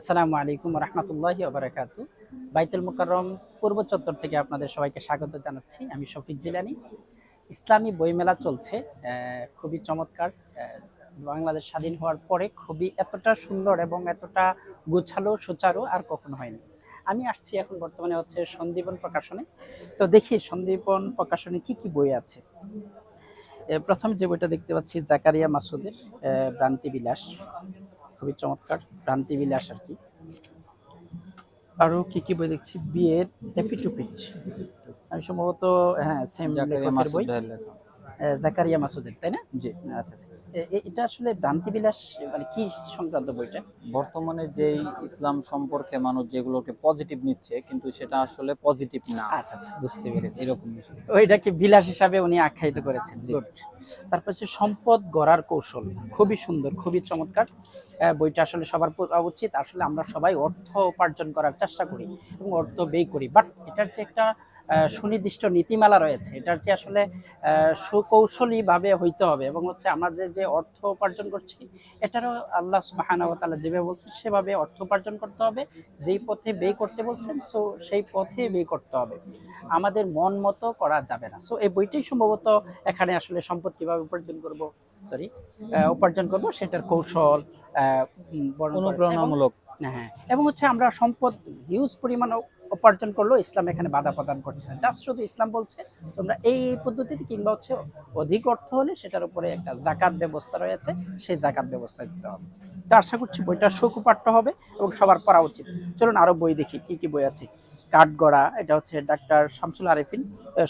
আসসালামু আলাইকুম রহমতুল্লাহি ওবরাকাত। বাইতুল মুকাররম পূর্ব চত্বর থেকে আপনাদের সবাইকে স্বাগত জানাচ্ছি। আমি শফিক জিলানি। ইসলামী বইমেলা চলছে খুবই চমৎকার। বাংলাদেশ স্বাধীন হওয়ার পরে খুবই এতটা সুন্দর এবং এতটা গুছালো, সুচারু আর কখনো হয়নি। আমি আসছি এখন বর্তমানে হচ্ছে সন্দীপন প্রকাশনে। তো দেখি সন্দীপন প্রকাশনে কি কি বই আছে। প্রথম যে বইটা দেখতে পাচ্ছি, জাকারিয়া মাসুদের ভ্রান্তি বিলাস খুবই চমৎকার ভ্রান্তি বিলে আসার কি। আরও কি কি বই দেখছি? বিয়ের এপিটুপিট আমি সম্ভবত হ্যাঁ সেম লেখা। জাকারিয়া মাসুদের তাই না? জি আচ্ছা আচ্ছা। এটা আসলে ভ্রান্তি বিলাস মানে কি সংক্রান্ত বইটা বর্তমানে যেই ইসলাম সম্পর্কে মানুষ যেগুলোকে পজিটিভ নিচ্ছে কিন্তু সেটা আসলে পজিটিভ না। আচ্ছা আচ্ছা বুঝতে পেরেছি। এরকম বিষয়। ওইটাকে বিলাস হিসাবে উনি আখ্যায়িত করেছেন। গুড তারপর হচ্ছে সম্পদ গড়ার কৌশল। খুবই সুন্দর খুবই চমৎকার। বইটা আসলে সবার পড়া উচিত। আসলে আমরা সবাই অর্থ উপার্জন করার চেষ্টা করি এবং অর্থ ব্যয় করি। বাট এটার যে একটা সুনির্দিষ্ট নীতিমালা রয়েছে। এটার যে আসলে আহ, সুকৌশলী ভাবে হইতে হবে এবং হচ্ছে আমরা যে যে অর্থ উপার্জন করছি এটারও আল্লাহ সুবহানাহু ওয়া যেভাবে বলছেন সেভাবে অর্থ উপার্জন করতে হবে। যেই পথে ব্যয় করতে বলছেন সো সেই পথে ব্যয় করতে হবে। আমাদের মন মতো করা যাবে না। সো এই বইটাই সম্ভবত এখানে আসলে সম্পদ কীভাবে উপার্জন করব সরি উপার্জন করব সেটার কৌশল অনুপ্রেরণামূলক। হ্যাঁ এবং হচ্ছে আমরা সম্পদ হিউজ পরিমাণ উপার্জন করল ইসলাম এখানে বাধা প্রদান করছে না। জাস্ট শুধু ইসলাম বলছে তোমরা এই পদ্ধতিতে কিংবা হচ্ছে অধিক অর্থ হলে সেটার উপরে একটা জাকাত ব্যবস্থা রয়েছে সেই জাকাত ব্যবস্থা দিতে হবে। তো আশা করছি বইটা সুকুপাঠ্য হবে এবং সবার পড়া উচিত। চলুন আরও বই দেখি কি কি বই আছে? কাঠগড়া এটা হচ্ছে ডাক্তার শামসুল আরেফিন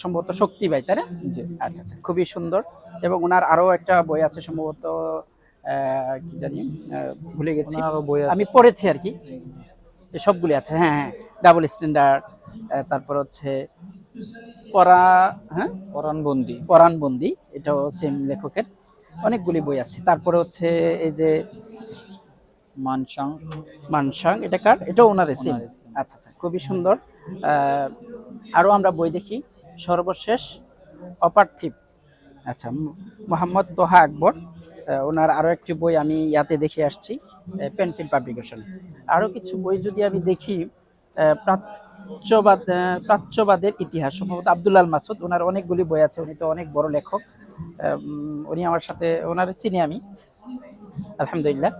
সম্ভবত শক্তি ভাই তাই না? জি। আচ্ছা আচ্ছা খুবই সুন্দর। এবং ওনার আরও একটা বই আছে সম্ভবত আহ, কি জানি ভুলে গেছি। আরও বই আমি পড়েছি আর কি। এই সবগুলি আছে হ্যাঁ হ্যাঁ ডাবল স্ট্যান্ডার্ড তারপর হচ্ছে পরা হ্যাঁ? পরাণবন্দি। পরাণবন্দি এটাও সেম লেখকের অনেকগুলি বই আছে। তারপরে হচ্ছে এই যে মানসাং। মানসাং এটা কার? এটাও ওনার সেম আচ্ছা আচ্ছা খুবই সুন্দর। আরও আমরা বই দেখি। সর্বশেষ অপার্থিব। আচ্ছা মোহাম্মদ তোহা আকবর। ওনার আরও একটি বই আমি ইয়াতে দেখে আসছি পেনফিল পাবলিকেশন আরও কিছু বই যদি আমি দেখি প্রাচ্যবাদ প্রাচ্যবাদের ইতিহাস সম্ভবত আব্দুল্লাল মাসুদ ওনার অনেকগুলি বই আছে উনি তো অনেক বড় লেখক উনি আমার সাথে ওনার চিনি আমি আলহামদুলিল্লাহ।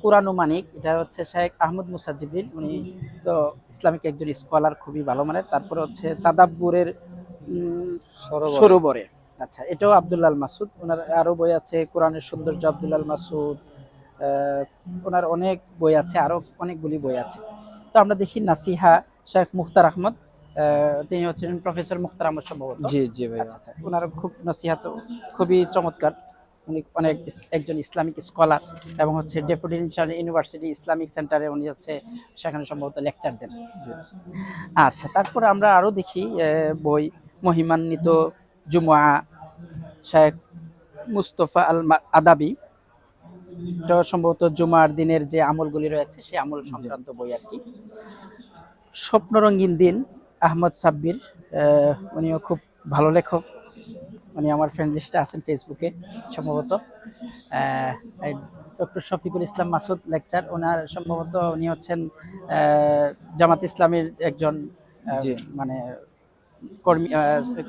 কুরানু মানিক এটা হচ্ছে শেখ আহমদ মুসা জিবরিল উনি তো ইসলামিক একজন স্কলার খুবই ভালো মানের তারপরে হচ্ছে তাদাব্বুরের সরোবরে। আচ্ছা এটাও আব্দুল্লাল মাসুদ। ওনার আরও বই আছে কোরআনের সৌন্দর্য আব্দুল্লাল মাসুদ ওনার অনেক বই আছে আরও অনেকগুলি বই আছে। তো আমরা দেখি নাসিহা শেখ মুখতার আহমদ তিনি হচ্ছেন প্রফেসর মুখতার আহমদ সম্ভবত। জি জি ভাই আচ্ছা আচ্ছা ওনার খুব নসিহাত খুবই চমৎকার। উনি অনেক একজন ইসলামিক স্কলার এবং হচ্ছে ডেপুটি ইউনিভার্সিটি ইসলামিক সেন্টারে উনি হচ্ছে সেখানে সম্ভবত লেকচার দেন। আচ্ছা তারপরে আমরা আরও দেখি বই মহিমান্বিত জুমুয়া শেখ মুস্তফা আল আদাবি। এটা সম্ভবত জুমার দিনের যে আমলগুলি রয়েছে সেই আমল সংক্রান্ত বই আর কি। স্বপ্নরঙ্গিন দিন আহমদ সাব্বির উনিও খুব ভালো লেখক। উনি আমার ফ্রেন্ড লিস্টে আছেন ফেসবুকে সম্ভবত। ডক্টর শফিকুল ইসলাম মাসুদ লেকচার ওনার সম্ভবত উনি হচ্ছেন জামাত ইসলামের একজন মানে কর্মী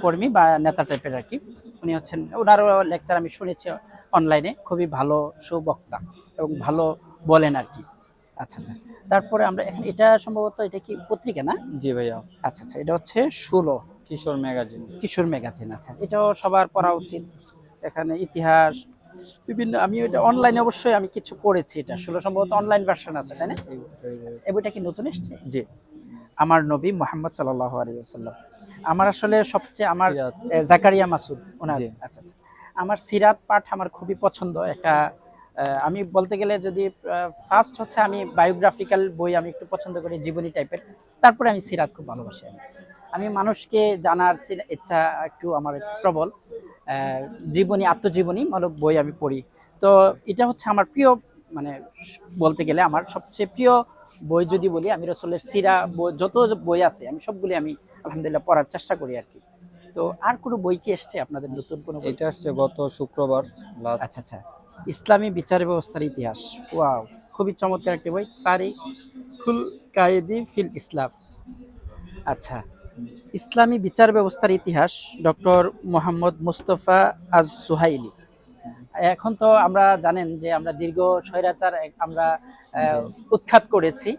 কর্মী বা নেতা টাইপের আর কি উনি হচ্ছেন ওনারও লেকচার আমি শুনেছি অনলাইনে খুবই ভালো সুবক্তা এবং ভালো বলেন আর কি আচ্ছা আচ্ছা। তারপরে আমরা এখন এটা সম্ভবত এটা কি পত্রিকা না? জি ভাইয়া। আচ্ছা আচ্ছা এটা হচ্ছে ষোলো। কিশোর ম্যাগাজিন। কিশোর ম্যাগাজিন আচ্ছা। এটাও সবার পড়া উচিত। এখানে ইতিহাস বিভিন্ন আমি এটা অনলাইনে অবশ্যই আমি কিছু পড়েছি এটা। ষোলো সম্ভবত অনলাইন ভার্সন আছে তাই না? আচ্ছা, এই বইটা কি নতুন এসছে? জি। আমার নবী মোহাম্মদ সাল্লাহ আলিয়াল্লাম আমার আসলে সবচেয়ে আমার জাকারিয়া মাসুদ ওনার। আচ্ছা আচ্ছা। আমার সিরাত পাঠ আমার খুবই পছন্দ। একটা আমি বলতে গেলে যদি ফার্স্ট হচ্ছে আমি বায়োগ্রাফিক্যাল বই আমি একটু পছন্দ করি জীবনী টাইপের তারপরে আমি সিরাত খুব ভালোবাসি আমি। মানুষকে জানার ইচ্ছা একটু আমার প্রবল। জীবনী আত্মজীবনী মূলক বই আমি পড়ি। তো এটা হচ্ছে আমার প্রিয় মানে বলতে গেলে আমার সবচেয়ে প্রিয় বই যদি বলি আমি রসলের সিরা বই- যত বই আছে আমি সবগুলি আমি আলহামদুলিল্লাহ পড়ার চেষ্টা করি আর কি। তো আর কোনো বই কি এসছে আপনাদের নতুন কোনো? এটা আসছে গত শুক্রবার লাস্ট আচ্ছা আচ্ছা। ইসলামী বিচার ব্যবস্থার ইতিহাস। ওয়াও খুবই চমৎকার একটি বই। তারিখুল কায়েদি ফিল ইসলাম। আচ্ছা ইসলামী বিচার ব্যবস্থার ইতিহাস ডক্টর মোহাম্মদ মুস্তফা আজ সুহাইলি এখন তো আমরা জানেন যে আমরা দীর্ঘ স্বৈরাচার আমরা উৎখাত করেছি।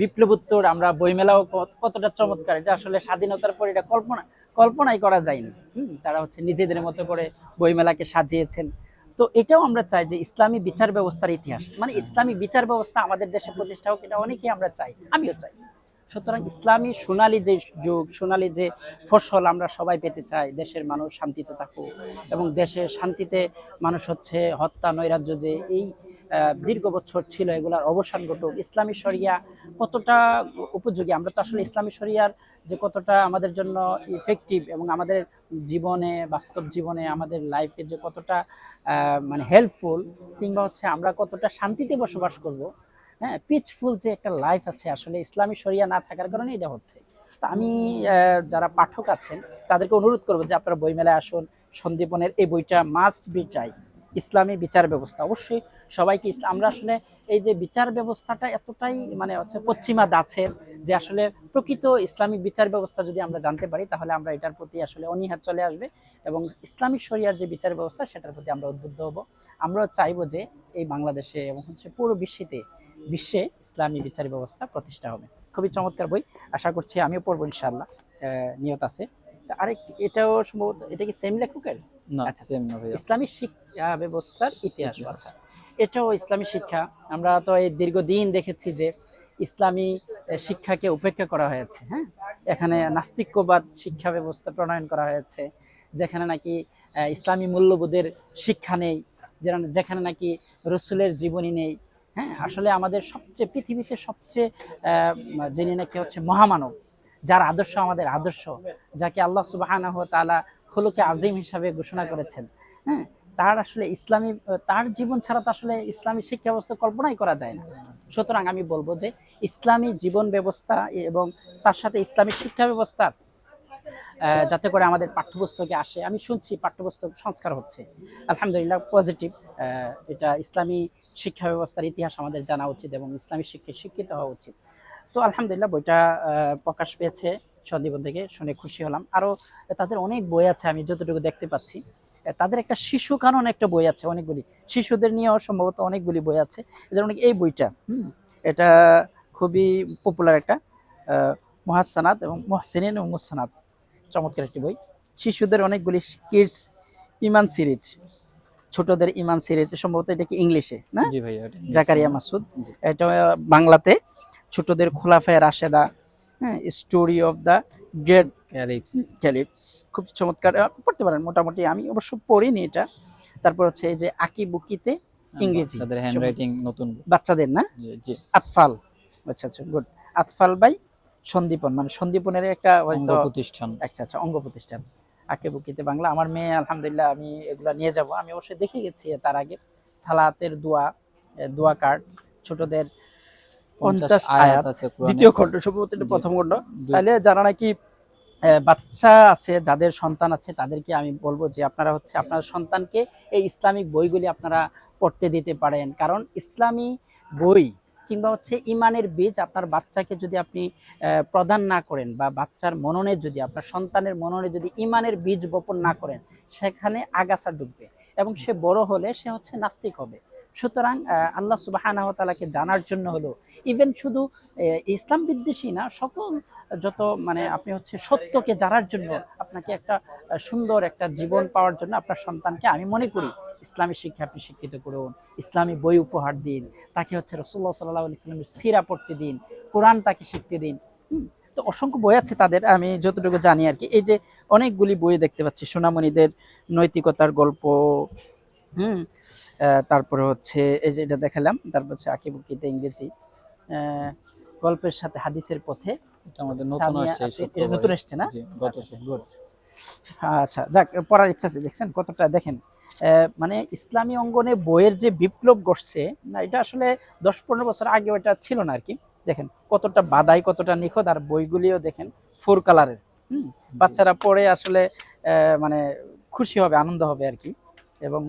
বিপ্লবোত্তর আমরা বইমেলাও কতটা চমৎকার এটা আসলে স্বাধীনতার পর এটা কল্পনা কল্পনাই করা যায়নি। হুম, তারা হচ্ছে নিজেদের মতো করে বইমেলাকে সাজিয়েছেন। তো এটাও আমরা চাই যে ইসলামী বিচার ব্যবস্থার ইতিহাস মানে ইসলামী বিচার ব্যবস্থা আমাদের দেশে প্রতিষ্ঠা হোক এটা অনেকেই আমরা চাই আমিও চাই। সুতরাং ইসলামী সোনালী যে যুগ, সোনালী যে ফসল আমরা সবাই পেতে চাই, দেশের মানুষ শান্তিতে থাকুক এবং দেশে শান্তিতে মানুষ হচ্ছে হত্যা, নৈরাজ্য যে এই দীর্ঘ বছর ছিল এগুলার অবসান ঘটুক। ইসলামী শরিয়া কতটা উপযোগী? আমরা তো আসলে ইসলামী শরিয়ার যে কতটা আমাদের জন্য ইফেক্টিভ এবং আমাদের জীবনে, বাস্তব জীবনে, আমাদের লাইফে যে কতটা মানে হেল্পফুল কিংবা হচ্ছে আমরা কতটা শান্তিতে বসবাস করব হ্যাঁ পিচফুল যে একটা লাইফ আছে, আসলে ইসলামী শরিয়া না থাকার কারণে এটা হচ্ছে। তা আমি যারা পাঠক আছেন, তাদেরকে অনুরোধ করব যে আপনারা বইমেলায় আসুন সন্দীপনের এই বইটা মাস্ট বি ট্রাই ইসলামী বিচার ব্যবস্থা। অবশ্যই সবাইকে আমরা আসলে এই যে বিচার ব্যবস্থাটা এতটাই মানে হচ্ছে পশ্চিমা দাছের যে আসলে প্রকৃত ইসলামিক বিচার ব্যবস্থা যদি আমরা জানতে পারি তাহলে আমরা এটার প্রতি আসলে অনীহা চলে আসবে এবং ইসলামিক শরিয়ার যে বিচার ব্যবস্থা সেটার প্রতি আমরা উদ্বুদ্ধ হব। আমরাও চাইব যে এই বাংলাদেশে এবং হচ্ছে পুরো বিশ্বেতে বিশ্বে ইসলামী বিচার ব্যবস্থা প্রতিষ্ঠা হবে। খুবই চমৎকার বই আশা করছি আমিও পড়ব ইনশাল্লাহ নিয়ত আছে। আরেক এটাও সম্ভবত এটা কি সেম লেখকের? আচ্ছা, ভাইয়া। ইসলামী শিক্ষা ব্যবস্থার ইতিহাস। আচ্ছা। এটাও ইসলামী শিক্ষা। আমরা তো এই দীর্ঘদিন দেখেছি যে ইসলামী শিক্ষাকে উপেক্ষা করা হয়েছে হ্যাঁ? এখানে নাস্তিক্যবাদ শিক্ষা ব্যবস্থা প্রণয়ন করা হয়েছে, যেখানে নাকি ইসলামী মূল্যবোধের শিক্ষা নেই যেখানে- নাকি রসুলের জীবনী নেই হ্যাঁ? আসলে আমাদের সবচেয়ে, পৃথিবীতে সবচেয়ে যিনি নাকি হচ্ছে মহামানব, যার আদর্শ আমাদের আদর্শ, যাকে আল্লাহ সুবাহানাহ তাআলা খোলকে আজিম হিসাবে ঘোষণা করেছেন হ্যাঁ? তার আসলে ইসলামী, তার জীবন ছাড়া তো আসলে ইসলামী শিক্ষা ব্যবস্থা কল্পনাই করা যায় না। সুতরাং আমি বলব যে ইসলামী জীবন ব্যবস্থা এবং তার সাথে ইসলামী শিক্ষা ব্যবস্থা যাতে করে আমাদের পাঠ্যপুস্তকে আসে। আমি শুনছি পাঠ্যপুস্তক সংস্কার হচ্ছে। আলহামদুলিল্লাহ পজিটিভ এটা ইসলামী শিক্ষা ব্যবস্থার ইতিহাস আমাদের জানা উচিত এবং ইসলামী শিক্ষায় শিক্ষিত হওয়া উচিত। তো আলহামদুলিল্লাহ বইটা প্রকাশ পেয়েছে সন্দীপন থেকে, শুনে খুশি হলাম। আরও তাদের অনেক বই আছে, আমি যতটুকু দেখতে পাচ্ছি। তাদের একটা শিশু কানন একটা বই আছে অনেকগুলি। শিশুদের নিয়েও সম্ভবত অনেকগুলি বই আছে। যেমন এই বইটা এটা খুবই পপুলার একটা আহ, মহাসানাত এবং মহসিনিন এবং মুসানাত চমৎকার একটি বই। শিশুদের অনেকগুলি কিডস ইমান সিরিজ ছোটদের ইমান সিরিজ সম্ভবত এটা কি ইংলিশে না? জি ভাইয়া জাকারিয়া মাসুদ। এটা বাংলাতে ছোটদের খোলাফায় রাশেদা হ্যাঁ story of the great caliphs caliphs খুব চমৎকার পড়তে পারেন মোটামুটি আমি অবশ্য পড়িনি এটা। তারপর হচ্ছে এই যে আকি বুকিতে ইংরেজি। তাদের হ্যান্ডরাইটিং নতুন। বাচ্চাদের না? জি জি। আতফাল। আচ্ছা আচ্ছা গুড আতফাল বাই সন্দীপন মানে সন্দীপনের একটা অঙ্গ হয়তো প্রতিষ্ঠান। আচ্ছা আচ্ছা অঙ্গ প্রতিষ্ঠান। আকে বুকিতে বাংলা। আমার মেয়ে আলহামদুলিল্লাহ আমি এগুলা নিয়ে যাব। আমি অবশ্যই দেখে গেছি তার আগে। সালাতের দোয়া দোয়া কার্ড। ছোটদের পঞ্চাশ আয়াত আছে দ্বিতীয় খণ্ড সম্ভবত প্রথম খণ্ড। তাহলে যারা নাকি বাচ্চা আছে যাদের সন্তান আছে তাদেরকে আমি বলব যে আপনারা হচ্ছে আপনার সন্তানকে এই ইসলামিক বইগুলি আপনারা পড়তে দিতে পারেন। কারণ ইসলামী বই কিংবা হচ্ছে ইমানের বীজ আপনার বাচ্চাকে যদি আপনি প্রদান না করেন বা বাচ্চার মননে যদি আপনার সন্তানের মননে যদি ইমানের বীজ বপন না করেন সেখানে আগাছা ডুববে এবং সে বড় হলে সে হচ্ছে নাস্তিক হবে। সুতরাং আল্লাহ সুবাহানাহ তাআলাকে জানার জন্য হলো ইভেন শুধু ইসলাম বিদ্বেষী না, সকল যত মানে আপনি হচ্ছে সত্যকে জানার জন্য আপনাকে একটা সুন্দর একটা জীবন পাওয়ার জন্য আপনার সন্তানকে আমি মনে করি, ইসলামী শিক্ষা আপনি শিক্ষিত করুন, ইসলামী বই উপহার দিন, তাকে হচ্ছে রসুল্লাহ সাল্লাহ ইসলামের সিরা পড়তে দিন, কোরআন তাকে শিখতে দিন তো অসংখ্য বই আছে তাদের, আমি যতটুকু জানি আর কি, এই যে অনেকগুলি বই দেখতে পাচ্ছি, সোনামণিদের নৈতিকতার গল্প হুম তারপরে হচ্ছে এই যে এটা দেখালাম তারপর হচ্ছে আকিবুকিতে ইংরেজি। গল্পের সাথে হাদিসের পথে। এটা আমাদের নতুন আসছে এটা নতুন এসছে না? গত আচ্ছা, আচ্ছা যাক পড়ার ইচ্ছা আছে দেখছেন কতটা দেখেন। আহ, মানে ইসলামী অঙ্গনে বইয়ের যে বিপ্লব ঘটছে না এটা আসলে দশ পনেরো বছর আগে ওটা ছিল না আর কি দেখেন কতটা বাদাই কতটা নিখুঁত আর বইগুলিও দেখেন ফোর কালারের। হুম বাচ্চারা পড়ে আসলে আহ, মানে খুশি হবে আনন্দ হবে আর কি এবং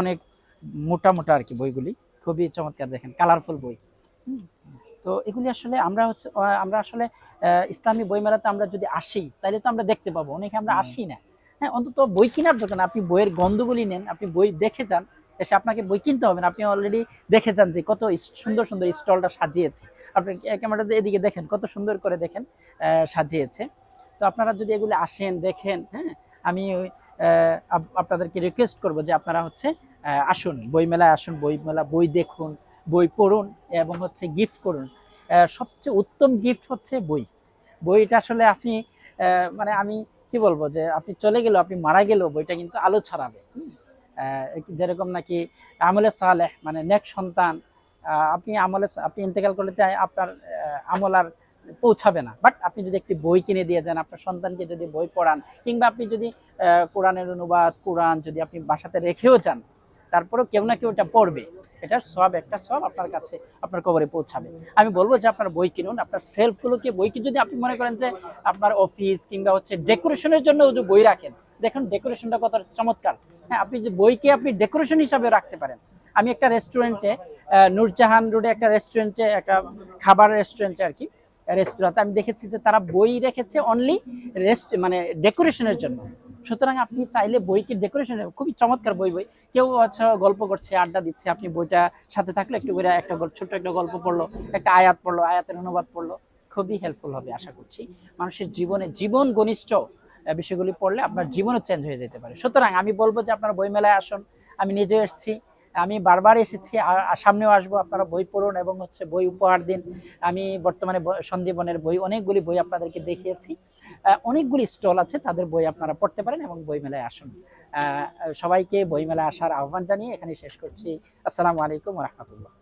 অনেক মোটা মোটা আর কি বইগুলি। খুবই চমৎকার দেখেন কালারফুল বই। হুম। তো এগুলি আসলে আমরা হচ্ছে আমরা আসলে ইসলামী বইমেলাতে আমরা যদি আসি তাহলে তো আমরা দেখতে পাবো অনেকে আমরা আসি না। হ্যাঁ অন্তত বই কেনার দোকানে আপনি বইয়ের গন্ধগুলি নেন আপনি বই দেখে যান এসে আপনাকে বই কিনতে হবে না। আপনি অলরেডি দেখে যান যে কত সুন্দর সুন্দর স্টলটা সাজিয়েছে। আপনি ক্যামেরাতে এদিকে দেখেন কত সুন্দর করে দেখেন সাজিয়েছে। তো আপনারা যদি এগুলো আসেন দেখেন হ্যাঁ আমি আপনাদেরকে রিকোয়েস্ট করব যে আপনারা হচ্ছে আসুন বই মেলায় আসুন বই মেলা বই দেখুন বই পড়ুন এবং হচ্ছে গিফট করুন। সবচেয়ে উত্তম গিফট হচ্ছে বই। বইটা আসলে আপনি মানে আমি কি বলব যে আপনি চলে গেলেও আপনি মারা গেলেও বইটা কিন্তু আলো ছড়াবে। যেরকম নাকি আমলে সালেহ মানে নেক সন্তান আপনি আমলে আপনি ইন্তেকাল করলে আপনার আহ, আমল আর পৌঁছাবে না। বাট আপনি যদি একটি বই কিনে দিয়ে যান, আপনার সন্তানকে যদি বই পড়ান, কিংবা আপনি যদি কোরআনের অনুবাদ, কোরআন যদি আপনি বাসাতে রেখেও যান, তারপরেও কেউ না কেউ এটা পড়বে। এটার সব, একটা সব আপনার কাছে, আপনার কবরে পৌঁছাবে। আমি বলব যে আপনার বই কিনুন, আপনার সেলফগুলোকে, বইকে যদি আপনি মনে করেন যে আপনার অফিস কিংবা হচ্ছে ডেকোরেশনের জন্য যে বই রাখেন, দেখুন ডেকোরেশনটা কত চমৎকার। হ্যাঁ আপনি যে বইকে আপনি ডেকোরেশন হিসাবে রাখতে পারেন। আমি একটা রেস্টুরেন্টে নূরজাহান রোডে একটা রেস্টুরেন্টে, একটা খাবার রেস্টুরেন্টে আর কি রেস্তোরাঁতে আমি দেখেছি যে তারা বই রেখেছে অনলি রেস্ট মানে ডেকোরেশনের জন্য। সুতরাং আপনি চাইলে বইকে ডেকোরেশন খুবই চমৎকার বই বই। কেউ হচ্ছে গল্প করছে, আড্ডা দিচ্ছে, আপনি বইটা সাথে থাকলে একটু করে একটা ছোট্ট একটা গল্প পড়ল, একটা আয়াত পড়ল, আয়াতের অনুবাদ পড়ল। খুবই হেল্পফুল হবে, আশা করছি। মানুষের জীবনে, জীবন ঘনিষ্ঠ বিষয়গুলি পড়লে আপনার জীবনও চেঞ্জ হয়ে যেতে পারে। সুতরাং আমি বলব যে আপনার বইমেলায় আসুন। আমি নিজে এসেছি। আমি বারবার এসেছি আর সামনেও আসব, আপনারা বই পড়ুন এবং হচ্ছে বই উপহার দিন। আমি বর্তমানে সন্দীপনের বই, অনেকগুলি বই আপনাদেরকে দেখিয়েছি। অনেকগুলি স্টল আছে, তাদের বই আপনারা পড়তে পারেন এবং বই মেলায় আসুন। সবাইকে বই মেলায় আসার আহ্বান জানিয়ে এখানে শেষ করছি। আসসালামু আলাইকুম রহমতুল্লাহ।